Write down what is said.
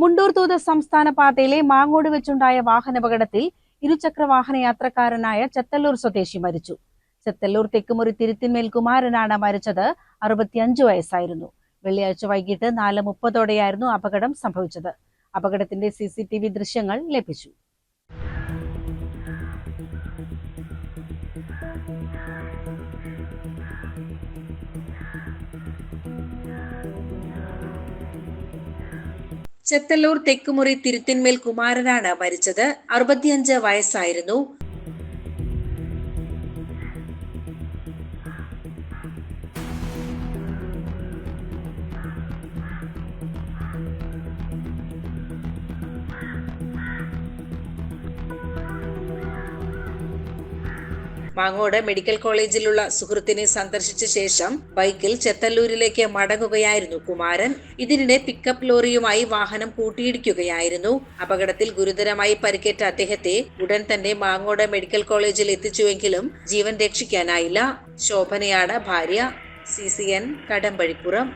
മുണ്ടൂർ തൂത് സംസ്ഥാന പാതയിലെ മാങ്ങോട് വെച്ചുണ്ടായ വാഹനാപകടത്തിൽ ഇരുചക്ര വാഹന യാത്രക്കാരനായ ചെത്തല്ലൂർ സ്വദേശി മരിച്ചു. ചെത്തല്ലൂർ തെക്കുമുറി തിരുത്തിന്മേൽ കുമാരനാണ് മരിച്ചത്. അറുപത്തിയഞ്ചു വയസ്സായിരുന്നു. വെള്ളിയാഴ്ച വൈകിട്ട് നാല് മുപ്പതോടെയായിരുന്നു അപകടം സംഭവിച്ചത്. അപകടത്തിന്റെ സി സി ടി വി ദൃശ്യങ്ങൾ ലഭിച്ചു. ചെത്തല്ലൂർ തെക്കുമുറി തിരുത്തിന്മേൽ കുമാരനാണ് മരിച്ചത്. അറുപത്തിയഞ്ച് വയസ്സായിരുന്നു. മാങ്ങോട് മെഡിക്കൽ കോളേജിലുള്ള സുഹൃത്തിനെ സന്ദർശിച്ച ശേഷം ബൈക്കിൽ ചെത്തല്ലൂരിലേക്ക് മടങ്ങുകയായിരുന്നു കുമാരൻ. ഇതിനിടെ പിക്കപ്പ് ലോറിയുമായി വാഹനം കൂട്ടിയിടിക്കുകയായിരുന്നു. അപകടത്തിൽ ഗുരുതരമായി പരിക്കേറ്റ അദ്ദേഹത്തെ ഉടൻ തന്നെ മാങ്ങോട് മെഡിക്കൽ കോളേജിൽ എത്തിച്ചുവെങ്കിലും ജീവൻ രക്ഷിക്കാനായില്ല. ശോഭനയാണ് ഭാര്യ. C C N. കടമ്പഴിപ്പുറം.